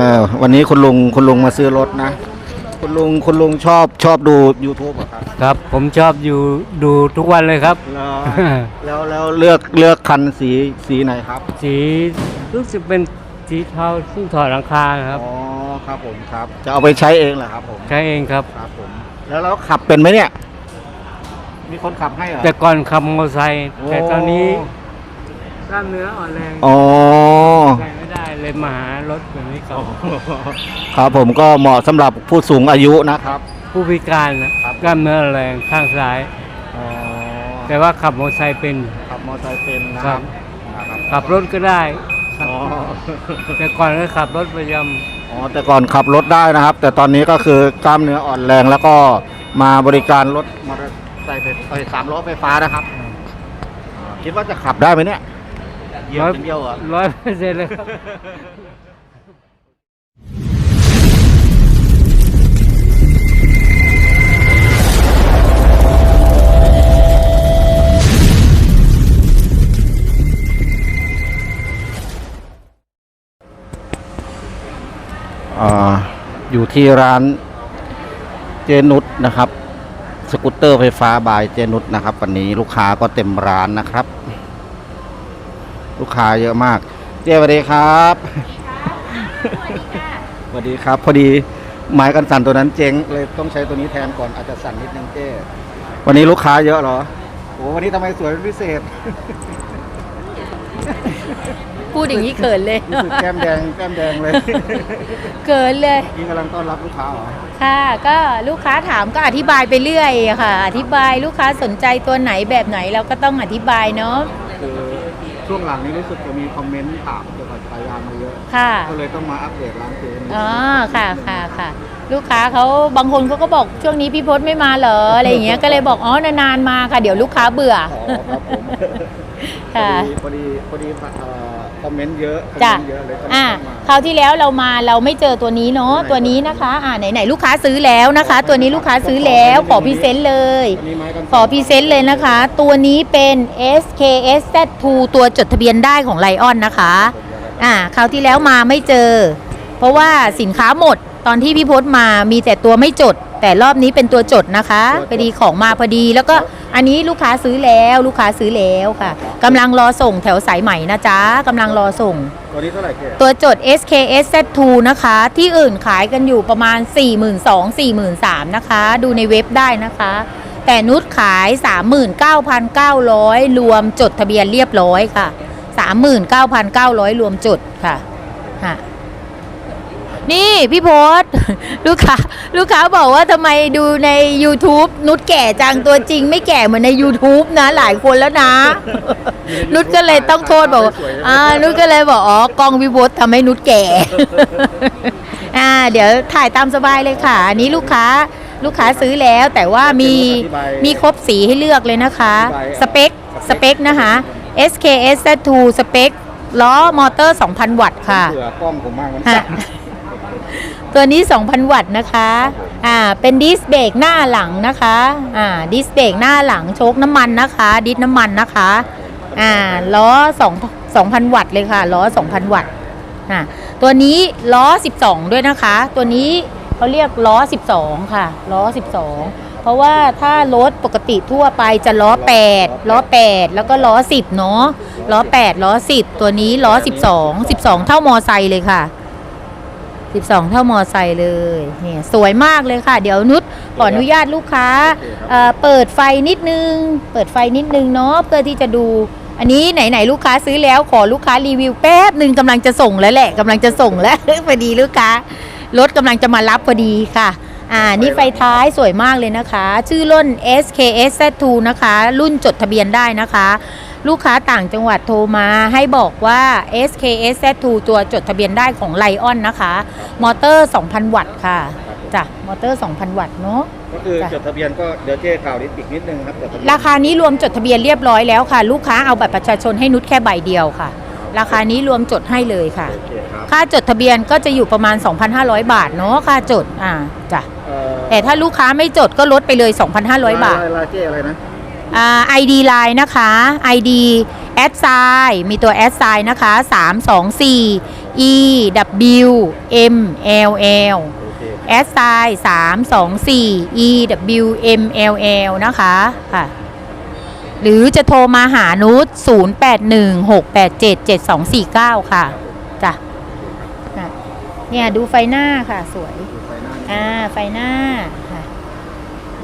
เออวันนี้คุณลุงคุณลุงมาซื้อรถนะ คุณลุงคุณลุงชอบชอบดู YouTube เหรอครับครับ ผมชอบอยู่ดูทุกวันเลยครับแล้วแล้วแล้วเลือกเลือกคันสีสีไหนครับสีรู้สึกเป็นสีเทาซึ่งถอดหลังคาครับ อ๋อครับผมครับ จะเอาไปใช้เองเหรอครับผมใช้เองครับ ครับผม แล้วแล้วขับเป็นไหมเนี่ย มีคนขับให้เหรอแต่ก่อนขับมอเตอร์ไซค์โอ้แต่ตอนนี้กล้ามเนื้ออ่อนแรง อ๋อใส่ไม่ได้ เลยมาหารถแบบนี้เขาครับผมก็เหมาะสำหรับผู้สูงอายุนะครับ ผู้พิการนะครับกล้ามเนื้ออ่อนแรงข้างซ้าย อ๋อแต่ว่าขับมอเตอร์ไซค์เป็น ขับมอเตอร์ไซค์เป็นนะคครัรับ บนะครับขับรถก็ได้ครับอ๋อแต่ก่อนก็ขับรถประจอ๋อแต่ก่อนขับรถได้นะครับ แต่ตอนนี้ก็คือกล้ามเนื้ออ่อนแรงแล้วก็มาบริการรถมอเตอร์ไซค์ไฟไฟสามล้อไฟฟ้านะครับอ่าคิดว่าจะขับได้ไหมเนี่ย เหยียบอย่างเดียวเหรอำร้อยเปอร์เซ็นต์เลยครับอ่าอยู่ที่ร้านเจนุสนะครับ สกูตเตอร์ไฟฟ้าบายเจนุสนะครับ วันนี้ลูกค้าก็เต็มร้านนะครับ ลูกค้าเยอะมาก เจ๊สวัสดีครับสวัสดีครับ พอดีไม้กันสั่นตัวนั้นเจ๊งเลยต้องใช้ตัวนี้แทนก่อนอาจจะสั่นนิดนึงเจ๊วันนี้ลูกค้าเยอะเหรอโอ้วันนี้ทำไมสวยเป็นพิเศษพูดอย่างนี้เขินเลยรู้สึกแก้มแดงแก้มแดงเลยเขินเลยนี่กำลังต้อนรับลูกค้าเหรอค่ะ ก็ลูกค้าถามก็อธิบายไปเรื่อยอะค่ะ อธิบายลูกค้าสนใจตัวไหนแบบไหนเราก็ต้องอธิบายเนาะคือ ช่วงหลังนี้รู้สึกจะมีคอมเมนต์ถามเกี่ยวกับสายยางมาเยอะ ค่ะ ก็เลยต้องมาอัปเดตร้านเจนอ๋อ ค่ะค่ะค่ะ ลูกค้าเขาบางคนเขาก็บอกช่วงนี้พี่พศไม่มาเหรออะไรอย่างเงี้ย ก็เลยบอก อ๋อ นานๆมาค่ะ เดี๋ยวลูกค้าเบื่อ อ๋อครับผมค่ะพอดีพอดีพอดีเอ่อ คอมเมนต์เยอะคอมจ้ะเมนต์เยอะเลยต้องอ่าต้องมา คราวที่แล้วเรามาเราไม่เจอตัวนี้เนาะไหนตัวนี้นะคะ อ่าไหนไหนลูกค้าซื้อแล้วนะคะ ตัวนี้ลูกค้าซื้อแล้วขอพรีเซนต์เลย อันนี้ไม้กันขอพรีเซนต์เลยนะคะ ตัวนี้เป็น SKS Z2 ตัวจดทะเบียนได้ของไลออนนะคะ อ่าคราวที่แล้วมาไม่เจอ เพราะว่าสินค้าหมดตอนที่พี่พศมามีแต่ตัวไม่จด แต่รอบนี้เป็นตัวจดนะคะพอดีของมาพอดีแล้วก็ อันนี้ลูกค้าซื้อแล้วลูกค้าซื้อแล้วค่ะกำลังรอส่งแถวสายใหม่นะจ๊ะกำลังรอส่ง ตัวนี้เท่าไหร่เจ๊ตัวจด SKS Z2 นะคะ ที่อื่นขายกันอยู่ประมาณ 42,000-43,000นะคะ ดูในเว็บได้นะคะ แต่นุชขาย 39,900 รวมจดทะเบียนเรียบร้อยค่ะ 39,900 รวมจดค่ะฮะ นี่พี่โพสลูกค้าลูกค้าบอกว่าทำไมดูใน YouTube นุชแก่จังตัวจริง ไม่แก่เหมือนใน YouTube นะ หลายคนแล้วนะ นุชก็เลยต้องโทษบอกว่าอ่านุชก็เลยบอกอ๋อกล้องวิวททำให้นุชแก่ อ่า เดี๋ยวถ่ายตามสบายเลยค่ะ อันนี้ลูกค้าลูกค้าซื้อแล้วแต่ว่ามีมีครบสีให้เลือกเลยนะคะ สเปคสเปคนะคะ SKS Z2 สเปคล้อมอเตอร์ 2,000 วัตต์ค่ะเผื่อกล้องผมมากมันฮะสั่น ตัวนี้ 2,000 วัตต์นะคะอ่าเป็นดิสเบรกหน้าหลังนะคะอ่าดิสเบรกหน้าหลังโชคน้ำมันนะคะ ดิสน้ำมันนะคะอ่าล้อ2 2,000 วัตต์เลยค่ะล้อ 2,000 วัตต์อ่าตัวนี้ล้อ 12 ด้วยนะคะ ตัวนี้เขาเรียกล้อ 12 ค่ะล้อ 12 เพราะว่าถ้ารถปกติทั่วไปจะล้อ 8 ล้อ 8 แล้วก็ล้อ 10 เนาะล้อ 8 ล้อ 10 ตัวนี้ล้อ 12 12 เท่ามอไซค์เลยค่ะ 12 เท่ามอไซค์เลยเนี่ยสวยมากเลยค่ะ เดี๋ยวนุชขออนุญาตลูกค้าเอ่อเปิดไฟนิดนึง เปิดไฟนิดนึงเนาะเพื่อที่จะดู อันนี้ไหนๆลูกค้าซื้อแล้วขอลูกค้ารีวิวแป๊บหนึ่งกำลังจะส่งแล้วแหละกำลังจะส่งแล้ว พอดีลูกค้ารถกำลังจะมารับพอดีค่ะ อ่า นี่ไฟท้ายสวยมากเลยนะคะ ชื่อรุ่น SKS Z2 นะคะ รุ่นจดทะเบียนได้นะคะ ลูกค้าต่างจังหวัดโทรมาให้บอกว่า SKS Z2 ตัวจดทะเบียนได้ของไลออนนะคะ มอเตอร์ 2,000 วัตต์ค่ะจ้ะมอเตอร์ 2,000 วัตต์เนาะ ก็คือจ้ะ จดทะเบียนก็เดี๋ยวเจ๊กล่าวนิดอีกนิดนึงครับจดทะเบียนราคานี้รวมจดทะเบียนเรียบร้อยแล้วค่ะ ลูกค้าเอาบัตรประชาชนให้นุชแค่ใบเดียวค่ะ ราคานี้รวมจดให้เลยค่ะ โอเคครับค่าจดทะเบียนก็จะอยู่ประมาณ 2,500 บาทเนาะค่าจดอ่าจ้ะเอ่อแต่ถ้าลูกค้าไม่จดก็ลดไปเลย 2,500 บาท ลยลายเจ๊อะไรนะอ่า ID Line นะคะ ID แอดไซน์มีตัวแอดไซน์นะคะ 324 E W M L L โอเค S I 3 2 4 E W M L L นะคะค่ะหรือจะโทรมาหานุช0 8 1 6 8 7 7 2 4 9 ค่ะจ้ะอะเนี่ยดูไฟหน้าค่ะสวย อ่า ไฟหน้าค่ะ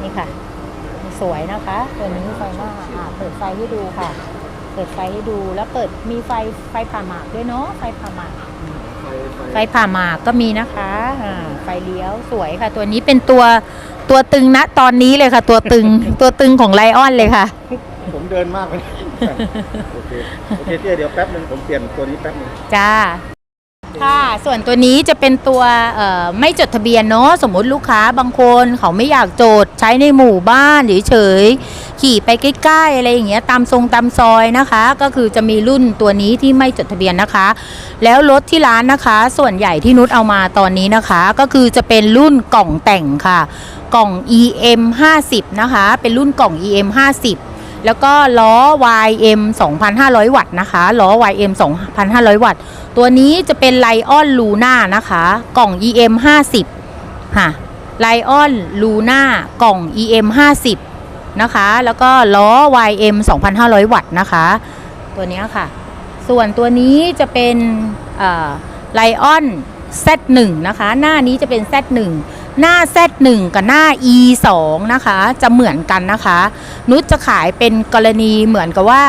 นี่ค่ะ สวยนะคะตัวนี้ไฟหน้าอ่าเปิดไฟให้ดูค่ะ เปิดไฟให้ดูแล้วเปิดมีไฟไฟผ่าหมากด้วยเนาะไฟผ่าหมากไฟผ่าหมากก็มีนะคะอ่าไฟเลี้ยวสวยค่ะ ตัวนี้เป็นตัวตัวตึงณตอนนี้เลยค่ะ ตัวตึงตัวตึงของไลออนเลยค่ะ ผมเดินมากเลยโอเคโอเคเจ๊เดี๋ยวแป๊บนึงผมเปลี่ยนตัวนี้แป๊บนึงจ้า ค่ะ ส่วนตัวนี้จะเป็นตัวไม่จดทะเบียนเนาะสมมติลูกค้าบางคนเขาไม่อยากจดใช้ในหมู่บ้านเฉยๆขี่ไปใกล้ๆอะไรอย่างเงี้ยตามทรงตามซอยนะคะ ก็คือจะมีรุ่นตัวนี้ที่ไม่จดทะเบียนนะคะ แล้วรถที่ร้านนะคะ ส่วนใหญ่ที่นุชเอามาตอนนี้นะคะ ก็คือจะเป็นรุ่นกล่องแต่งค่ะ กล่อง EM 50นะคะ เป็นรุ่นกล่อง EM 50 แล้วก็ล้อ YM 2,500 วัตต์นะคะ ล้อ YM 2,500 วัตต์ ตัวนี้จะเป็นไลออนลูน่านะคะ กล่อง EM 50ค่ะไลออนลูน่ากล่อง EM 50นะคะ แล้วก็ล้อ YM 2,500 วัตต์นะคะ ตัวนี้ค่ะ ส่วนตัวนี้จะเป็นไลออน Z1 นะคะ หน้านี้จะเป็น Z1 หน้า Z1 กับหน้า E2 นะคะ จะเหมือนกันนะคะ นุชจะขายเป็นกรณีเหมือนกับว่า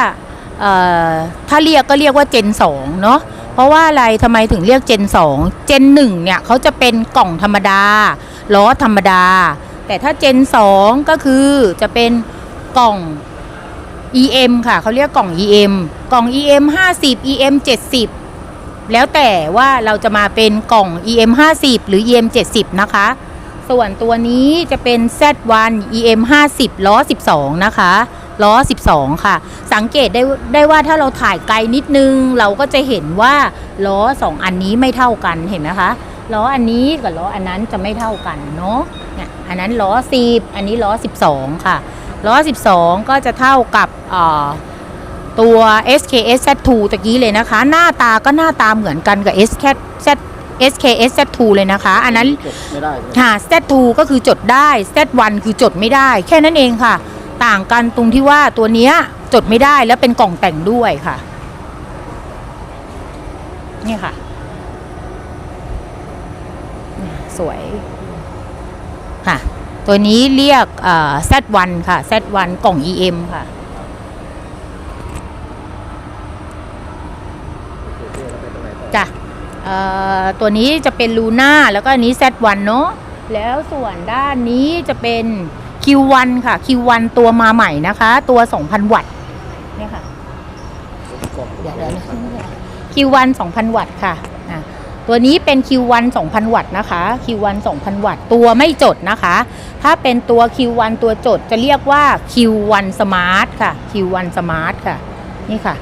ถ้าเรียกก็เรียกว่า Gen 2เนาะเพราะว่าอะไรทำไมถึงเรียก Gen 2 Gen 1เนี่ยเขาจะเป็นกล่องธรรมดาล้อธรรมดา แต่ถ้า Gen 2 ก็คือจะเป็นกล่อง EM ค่ะเขาเรียกกล่อง EM กล่อง EM 50 EM 70 แล้วแต่ว่าเราจะมาเป็นกล่อง EM 50 หรือ EM 70 นะคะ ส่วนตัวนี้จะเป็น Z1 EM 50ล้อ 12 นะคะล้อ 12 ค่ะ สังเกตได้ได้ว่าถ้าเราถ่ายไกลนิดนึง เราก็จะเห็นว่าล้อ 2 อันนี้ไม่เท่ากันเห็นไหมคะล้ออันนี้กับล้ออันนั้นจะไม่เท่ากันเนาะเนี่ยอันนั้นล้อ 10 อันนี้ล้อ 12 ค่ะล้อ 12 ก็จะเท่ากับเอ่อตัว SKS Z2 ตะกี้เลยนะคะ หน้าตาก็หน้าตาเหมือนกันกับ SK Z SKS Z2 เลยนะคะ อันนั้นจดไม่ได้เลยค่ะ Z2 ก็คือจดได้ Z1 คือจดไม่ได้ แค่นั้นเองค่ะ ต่างกันตรงที่ว่าตัวเนี้ยจดไม่ได้แล้วเป็นกล่องแต่งด้วยค่ะ นี่ค่ะ สวยค่ะ ตัวนี้เรียกเอ่อ Z1 ค่ะ Z1 กล่อง EM ค่ะจ้ะเอ่อ ตัวนี้จะเป็นลูน่าแล้วก็อันนี้ Z1 เนอะแล้วส่วนด้านนี้จะเป็น Q1 ค่ะ Q1 ตัวมาใหม่นะคะ ตัว 2,000 วัตต์เนี่ยค่ะเดี๋ยวเดี๋ยวนะ Q1 2,000 วัตต์ค่ะอะตัวนี้เป็น Q1 2,000 วัตต์นะคะ Q1 2,000 วัตต์ตัวไม่จดนะคะ ถ้าเป็นตัว Q1 ตัวจดจะเรียกว่า Q1 Smart ค่ะ Q1 Smart ค่ะ นี่ค่ะ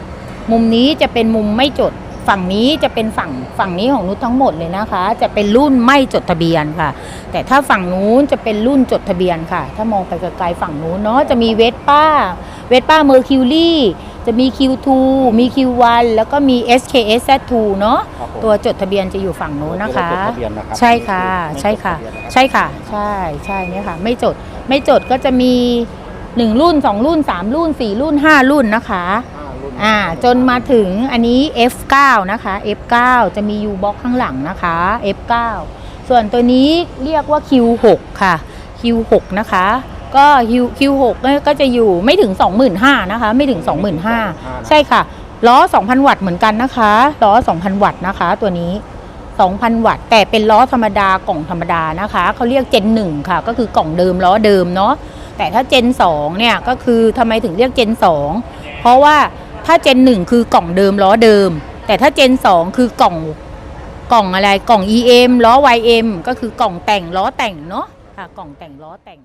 มุมนี้จะเป็นมุมไม่จด ฝั่งนี้จะเป็นฝั่งฝั่งนี้ของนุชทั้งหมดเลยนะคะ จะเป็นรุ่นไม่จดทะเบียนค่ะ แต่ถ้าฝั่งนู้นจะเป็นรุ่นจดทะเบียนค่ะ ถ้ามองไปไกลๆฝั่งนู้นเนาะจะมีเวสป้าเวสป้าเมอร์คิวรี่จะมี Q2 มี Q1 แล้วก็มี SKS Z2 เนาะครับผมตัวจดทะเบียนจะอยู่ฝั่งนู้นนะคะตัวจดทะเบียนนะครับใช่ค่ะไม่จดใช่ค่ะทะเบียนนะครับใช่ค่ะ ใช่ใช่เนี่ยค่ะ ไม่จดไม่จดก็จะมี 1 รุ่น 2 รุ่น 3 รุ่น 4 รุ่น 5 รุ่นนะคะห้ารุ่น อ่าจนมาถึงอันนี้ F9 นะคะ F9 จะมี U box ข้างหลังนะคะ F9 ส่วนตัวนี้เรียกว่า Q6 ค่ะ Q6 นะคะก็ Q Q6 เนี่ยก็จะอยู่ไม่ถึง 25,000นะคะ ไม่ถึง 25,000 ใช่ค่ะ ล้อ 2,000 วัตต์เหมือนกันนะคะ ล้อ 2,000 วัตต์นะคะ ตัวนี้ 2,000 วัตต์ แต่เป็นล้อธรรมดากล่องธรรมดานะคะ เขาเรียก Gen 1ค่ะ ก็คือกล่องเดิมล้อเดิมเนาะ แต่ถ้า Gen 2เนี่ย ก็คือทำไมถึงเรียก Gen 2เพราะว่า ถ้า Gen 1คือกล่องเดิมล้อเดิม แต่ถ้า Gen 2คือกล่องกล่องอะไรกล่อง EM ล้อ YM ก็คือกล่องแต่งล้อแต่งเนาะค่ะกล่องแต่งล้อแต่ง